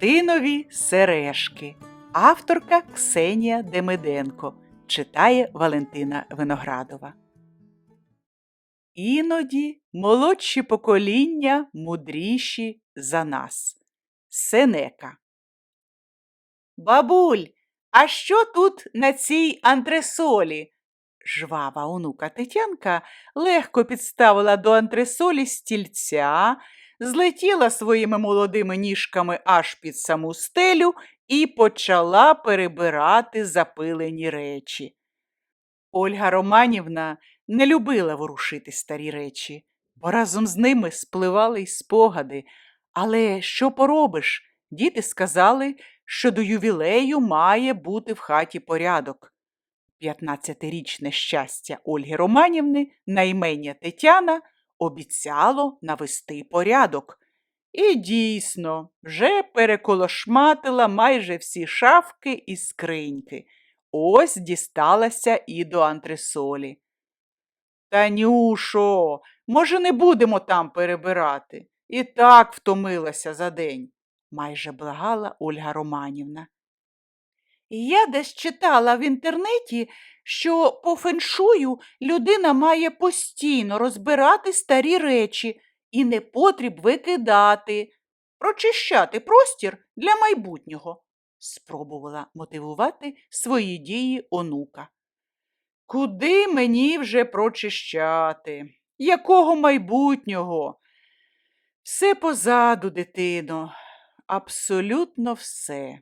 Бурштинові сережки. Авторка Ксенія Демиденко. Читає Валентина Виноградова. Іноді молодші покоління мудріші за нас. Сенека. Бабуль, а що тут на цій антресолі? Жвава онука Тетянка легко підставила до антресолі стільця, злетіла своїми молодими ніжками аж під саму стелю і почала перебирати запилені речі. Ольга Романівна не любила ворушити старі речі, бо разом з ними спливали й спогади. Але що поробиш? Діти сказали, що до ювілею має бути в хаті порядок. П'ятнадцятирічне щастя Ольги Романівни на імення Тетяна обіцяло навести порядок. І дійсно, вже переколошматила майже всі шафки і скриньки. Ось дісталася і до антресолі. Танюшо, може, не будемо там перебирати? І так втомилася за день, майже благала Ольга Романівна. Я десь читала в інтернеті, що по феншую людина має постійно розбирати старі речі і не потріб викидати, прочищати простір для майбутнього, спробувала мотивувати свої дії онука. Куди мені вже прочищати? Якого майбутнього? Все позаду, дитино, абсолютно все.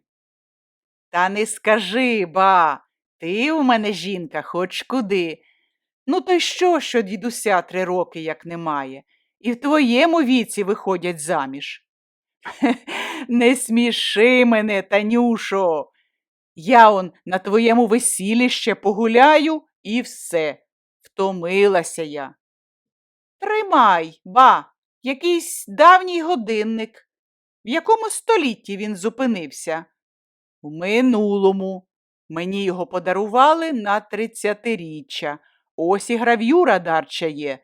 Та не скажи, ба, ти у мене жінка хоч куди. Ну, то й що, що дідуся три роки як немає, і в твоєму віці виходять заміж. Не сміши мене, Танюшо. Я он на твоєму весіллі ще погуляю і все. Втомилася я. Тримай, ба, якийсь давній годинник. В якому столітті він зупинився? У минулому. Мені його подарували на тридцятиріччя. Ось і грав'юра дарча є.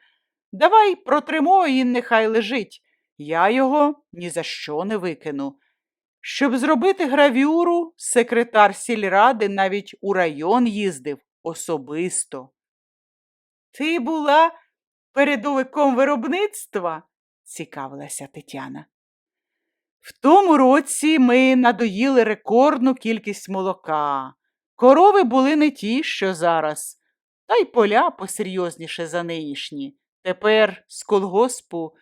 Давай протримо і нехай лежить. Я його ні за що не викину. Щоб зробити гравюру, секретар сільради навіть у район їздив особисто. Ти була передовиком виробництва? цікавилася Тетяна. В тому році ми надоїли рекордну кількість молока. Корови були не ті, що зараз, та й поля посерйозніше за нинішні. Тепер з колгоспу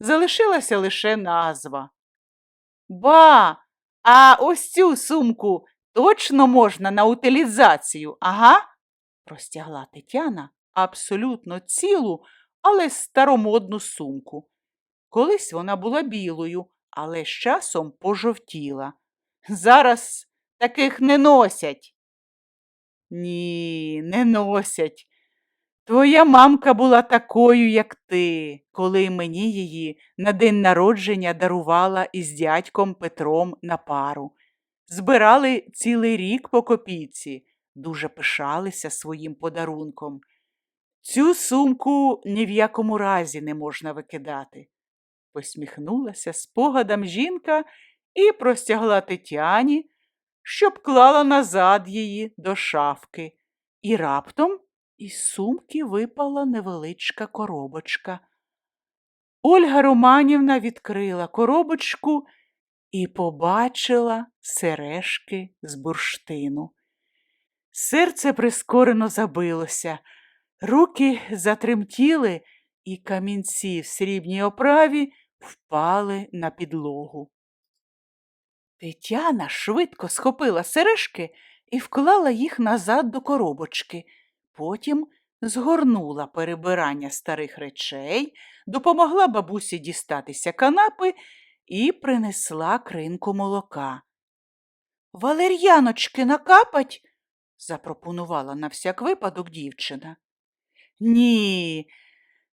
залишилася лише назва. Ба, а ось цю сумку точно можна на утилізацію, ага? простягла Тетяна абсолютно цілу, але старомодну сумку. Колись вона була білою, але з часом пожовтіла. Зараз таких не носять. Ні, не носять. Твоя мамка була такою, як ти, коли мені її на день народження дарувала із дядьком Петром на пару. Збирали цілий рік по копійці, дуже пишалися своїм подарунком. Цю сумку ні в якому разі не можна викидати. Посміхнулася спогадам жінка і простягла Тетяні, щоб клала назад її до шафки. І раптом із сумки випала невеличка коробочка. Ольга Романівна відкрила коробочку і побачила сережки з бурштину. Серце прискорено забилося, руки затремтіли, і камінці в срібній оправі впали на підлогу. Тетяна швидко схопила сережки і вклала їх назад до коробочки. Потім згорнула перебирання старих речей, допомогла бабусі дістатися канапи і принесла кринку молока. Валер'яночки накапать? запропонувала на всяк випадок дівчина. Ні,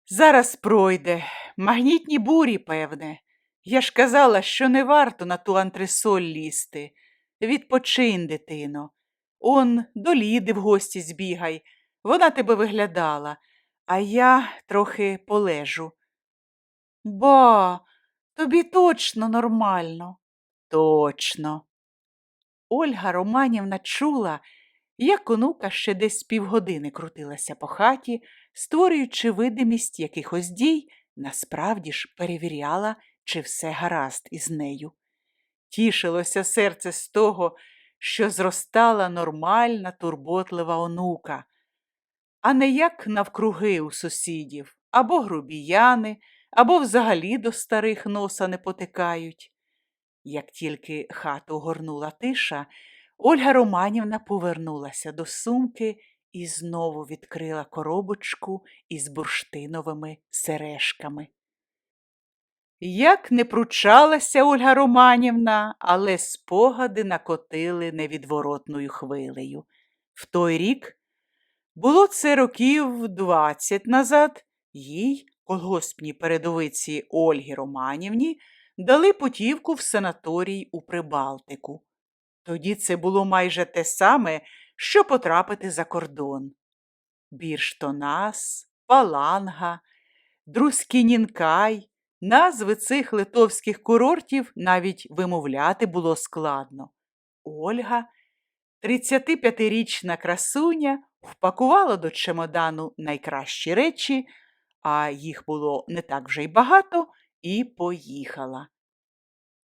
зараз пройде. Магнітні бурі, певне. Я ж казала, що не варто на ту антресоль лізти. Відпочинь, дитино. Он до Ліди в гості збігай. Вона тебе виглядала, а я трохи полежу. Ба, тобі точно нормально. Точно. Ольга Романівна чула, як онука ще десь півгодини крутилася по хаті, створюючи видимість якихось дій, насправді ж перевіряла, чи все гаразд із нею. Тішилося серце з того, що зростала нормальна, турботлива онука, а не як навкруги у сусідів, або грубіяни, або взагалі до старих носа не потикають. Як тільки хату горнула тиша, Ольга Романівна повернулася до сумки і знову відкрила коробочку із бурштиновими сережками. Як не пручалася Ольга Романівна, але спогади накотили невідворотною хвилею. В той рік, було це років двадцять назад, їй, колгоспній передовиці Ольгі Романівні, дали путівку в санаторій у Прибалтику. Тоді це було майже те саме, що потрапити за кордон. Бірштонас, Паланга, Друскінінкай, назви цих литовських курортів навіть вимовляти було складно. Ольга, 35-річна красуня, впакувала до чемодану найкращі речі, а їх було не так вже й багато, і поїхала.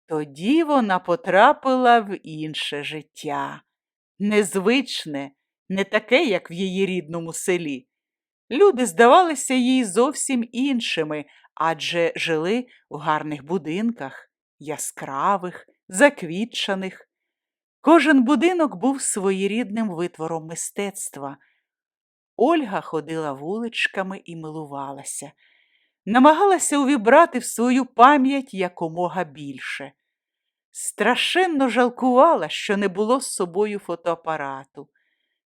Тоді вона потрапила в інше життя, незвичне, не таке, як в її рідному селі. Люди здавалися їй зовсім іншими, адже жили в гарних будинках, яскравих, заквітчаних. Кожен будинок був своєрідним витвором мистецтва. Ольга ходила вуличками і милувалася, намагалася увібрати в свою пам'ять якомога більше. Страшенно жалкувала, що не було з собою фотоапарату.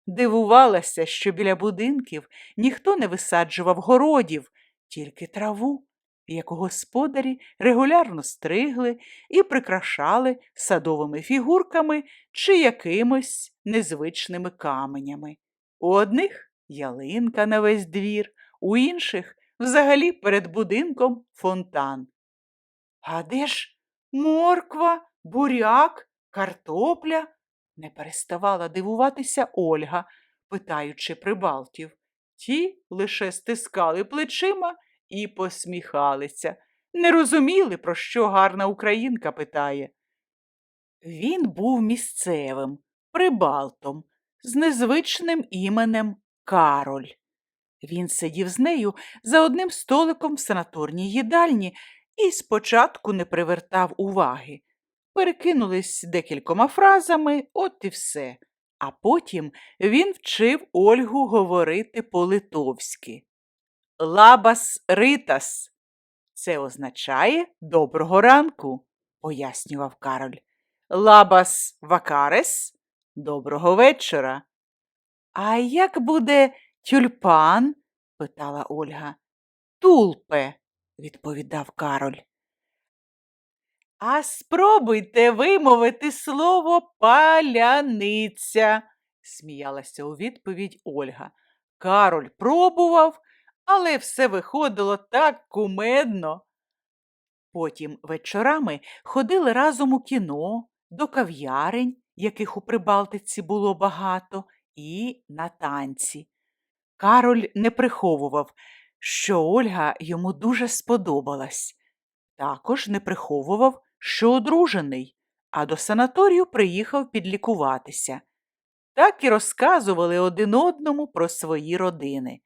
Дивувалася, що біля будинків ніхто не висаджував городів, тільки траву, яку господарі регулярно стригли і прикрашали садовими фігурками чи якимось незвичними каменями. У одних ялинка на весь двір, у інших взагалі перед будинком фонтан. А де ж морква, буряк, картопля? не переставала дивуватися Ольга, питаючи прибалтів. Ті лише стискали плечима і посміхалися, не розуміли, про що гарна українка питає. Він був місцевим, прибалтом, з незвичним іменем Кароль. Він сидів з нею за одним столиком в санаторній їдальні і спочатку не привертав уваги. Перекинулись декількома фразами, от і все. А потім він вчив Ольгу говорити по-литовськи. Лабас ритас. Це означає доброго ранку, пояснював Кароль. Лабас вакарес доброго вечора. А як буде тюльпан? питала Ольга. Тулпе, відповідав Кароль. А спробуйте вимовити слово паляниця, сміялася у відповідь Ольга. Кароль пробував, але все виходило так кумедно. Потім вечорами ходили разом у кіно, до кав'ярень, яких у Прибалтиці було багато, і на танці. Кароль не приховував, що Ольга йому дуже сподобалась. Також не приховував, що одружений, а до санаторію приїхав підлікуватися. Так і розказували один одному про свої родини.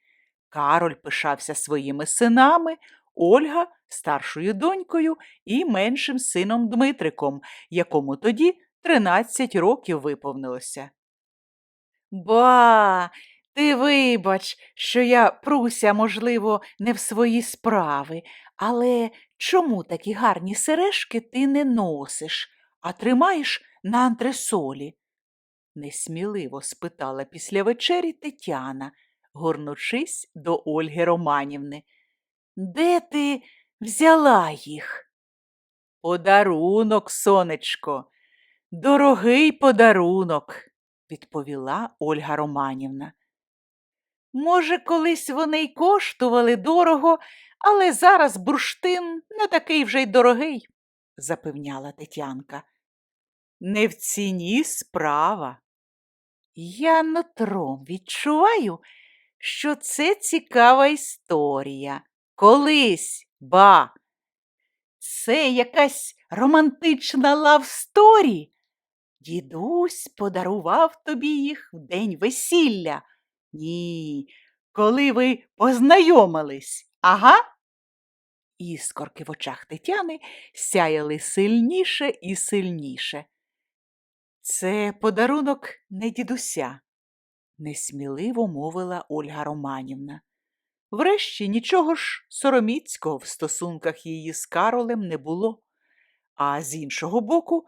Кароль пишався своїми синами, Ольга старшою донькою і меншим сином Дмитриком, якому тоді 13 років виповнилося. Ба, ти вибач, що я пруся, можливо, не в свої справи, але чому такі гарні сережки ти не носиш, а тримаєш на антресолі? несміливо спитала після вечері Тетяна, горнучись до Ольги Романівни. Де ти взяла їх? Подарунок, сонечко, дорогий подарунок, відповіла Ольга Романівна. Може, колись вони й коштували дорого, але зараз бурштин не такий вже й дорогий, запевняла Тетянка. не в ціні справа. Я нутром відчуваю, що це цікава історія. Колись, ба, це якась романтична лавсторі. Дідусь подарував тобі їх в день весілля. Ні, коли ви познайомились, ага. Іскорки в очах Тетяни сяяли сильніше і сильніше. Це подарунок не дідуся, несміливо мовила Ольга Романівна. Врешті нічого ж сороміцького в стосунках її з Каролем не було. А з іншого боку,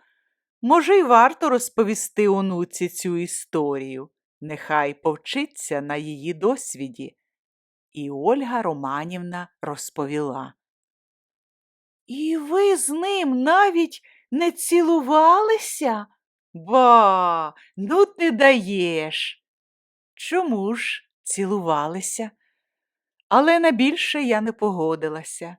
може, й варто розповісти онуці цю історію, нехай повчиться на її досвіді. І Ольга Романівна розповіла. І ви з ним навіть не цілувалися? Ба, ну ти даєш. Чому ж цілувалися? Але на більше я не погодилася.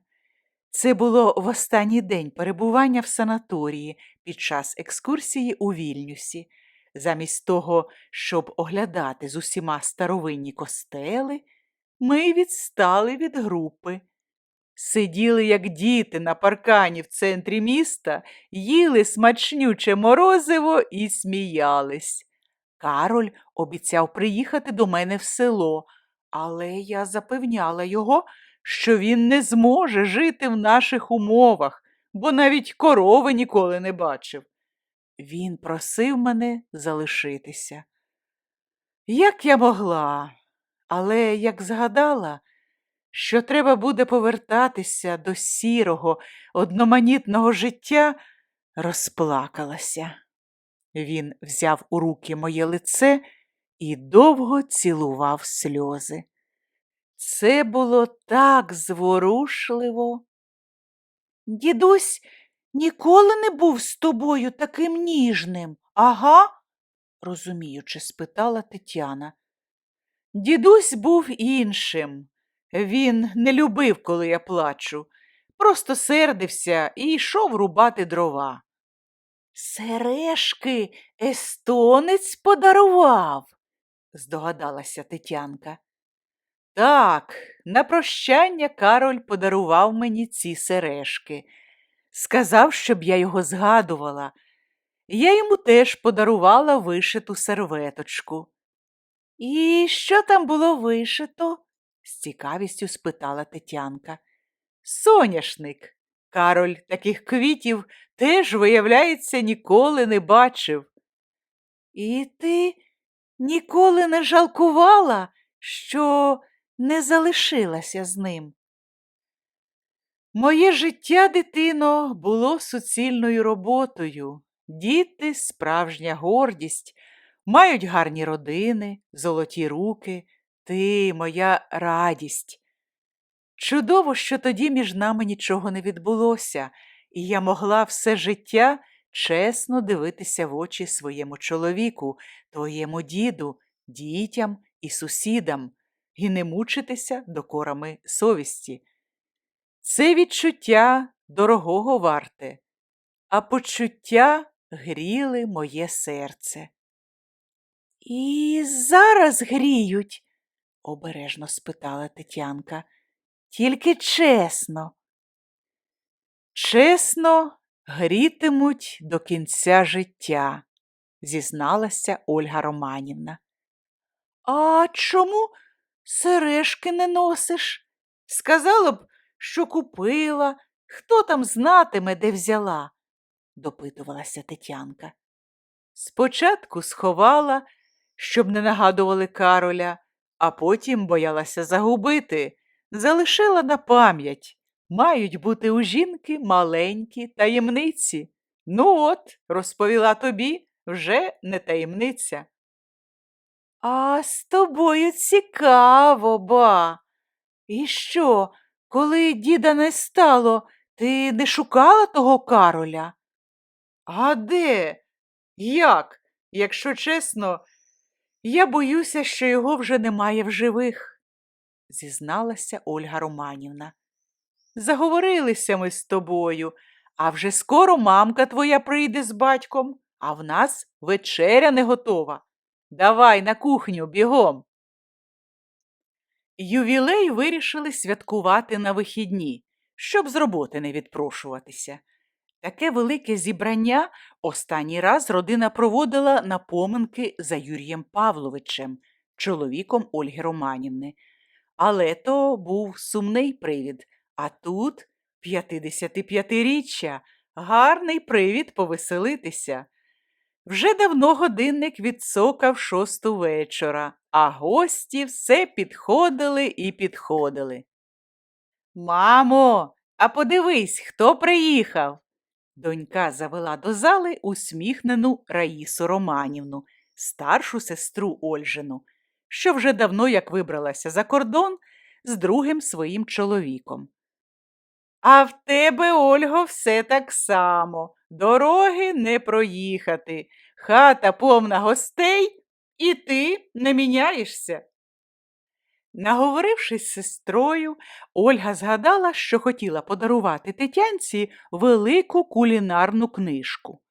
Це було в останній день перебування в санаторії під час екскурсії у Вільнюсі. Замість того, щоб оглядати з усіма старовинні костели, ми відстали від групи. Сиділи, як діти, на паркані в центрі міста, їли смачнюче морозиво і сміялись. Кароль обіцяв приїхати до мене в село, але я запевняла його, що він не зможе жити в наших умовах, бо навіть корови ніколи не бачив. Він просив мене залишитися. Як я могла, але як згадала, що треба буде повертатися до сірого, одноманітного життя, розплакалася. Він взяв у руки моє лице і довго цілував сльози. Це було так зворушливо. Дідусь ніколи не був з тобою таким ніжним, ага? розуміючи, спитала Тетяна. Дідусь був іншим. Він не любив, коли я плачу, просто сердився і йшов рубати дрова. Сережки естонець подарував, здогадалася Тетянка. Так, на прощання Кароль подарував мені ці сережки. Сказав, щоб я його згадувала. Я йому теж подарувала вишиту серветочку. І що там було вишито? з цікавістю спитала Тетянка. Соняшник. Кароль таких квітів теж, виявляється, ніколи не бачив. І ти ніколи не жалкувала, що не залишилася з ним. Моє життя, дитино, було суцільною роботою. Діти справжня гордість, мають гарні родини, золоті руки, ти моя радість. Чудово, що тоді між нами нічого не відбулося, і я могла все життя чесно дивитися в очі своєму чоловіку, твоєму діду, дітям і сусідам, і не мучитися докорами совісті. Це відчуття дорогого варте, а почуття гріли моє серце. І зараз гріють, обережно спитала Тетянка. Тільки чесно. Чесно грітимуть до кінця життя, зізналася Ольга Романівна. А чому сережки не носиш? Сказала б, що купила, хто там знатиме, де взяла, допитувалася Тетянка. Спочатку сховала, щоб не нагадували Кароля, а потім боялася загубити, залишила на пам'ять. Мають бути у жінки маленькі таємниці. Ну от, розповіла тобі, вже не таємниця. А з тобою цікаво, ба. І що, коли діда не стало, ти не шукала того Кароля? А де? Як? Якщо чесно, я боюся, що його вже немає в живих, зізналася Ольга Романівна. Заговорилися ми з тобою, а вже скоро мамка твоя прийде з батьком, а в нас вечеря не готова. Давай на кухню бігом. Ювілей вирішили святкувати на вихідні, щоб з роботи не відпрошуватися. Таке велике зібрання останній раз родина проводила на поминки за Юрієм Павловичем, чоловіком Ольги Романівни. Але то був сумний привід, а тут 55-річчя, гарний привід повеселитися. Вже давно годинник відсокав шосту вечора, а гості все підходили і підходили. Мамо, а подивись, хто приїхав. Донька завела до зали усміхнену Раїсу Романівну, старшу сестру Ольжину, що вже давно як вибралася за кордон з другим своїм чоловіком. А в тебе, Ольго, все так само. Дороги не проїхати, хата повна гостей, і ти не міняєшся. Наговорившись з сестрою, Ольга згадала, що хотіла подарувати Тетянці велику кулінарну книжку.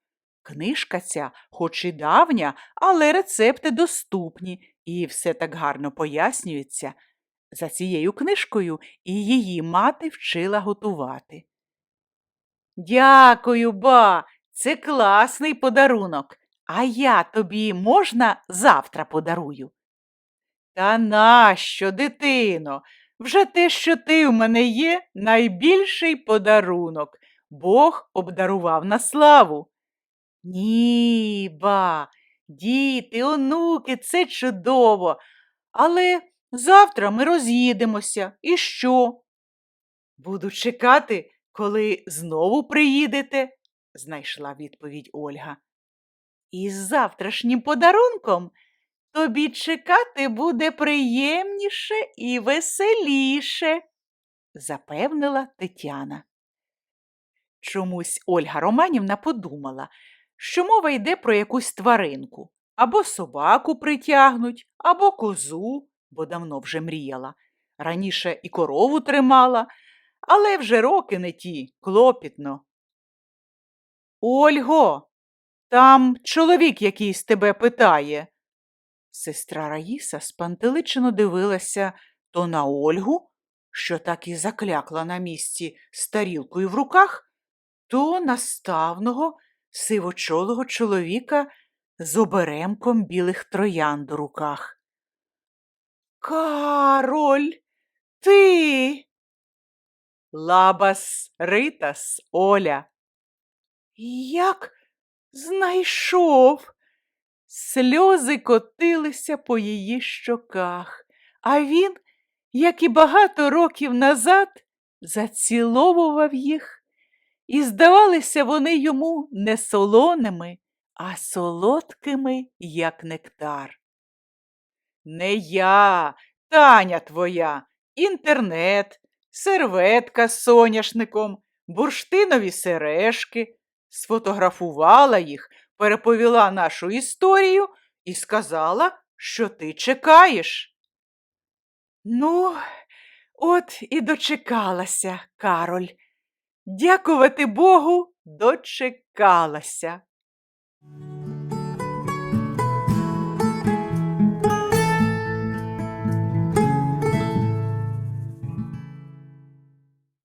Книжка ця, хоч і давня, але рецепти доступні і все так гарно пояснюється. За цією книжкою і її мати вчила готувати. Дякую, ба, це класний подарунок. А я тобі можна завтра подарую? Та нащо, дитино? Вже те, що ти в мене є, найбільший подарунок. Бог обдарував на славу. Ні, ба, діти, онуки, це чудово. Але завтра ми роз'їдемося. І що? Буду чекати, коли знову приїдете, знайшла відповідь Ольга. Із завтрашнім подарунком тобі чекати буде приємніше і веселіше, запевнила Тетяна. Чомусь Ольга Романівна подумала, що мова йде про якусь тваринку або собаку притягнуть, або козу, бо давно вже мріяла. Раніше і корову тримала, але вже роки не ті, клопітно. Ольго, там чоловік якийсь тебе питає. Сестра Раїса спантеличено дивилася то на Ольгу, що так і заклякла на місці з тарілкою в руках, то на ставного сивочолого чоловіка з оберемком білих троянд у руках. Кароль, ти. Лабас ритас, Оля. Як знайшов? Сльози котилися по її щоках, а він, як і багато років назад, заціловував їх, і здавалися вони йому не солоними, а солодкими, як нектар. Не я, Таня твоя, інтернет, серветка з соняшником, бурштинові сережки, сфотографувала їх, переповіла нашу історію і сказала, що ти чекаєш. Ну, от і дочекалася, Кароль. Дякувати Богу, дочекалася.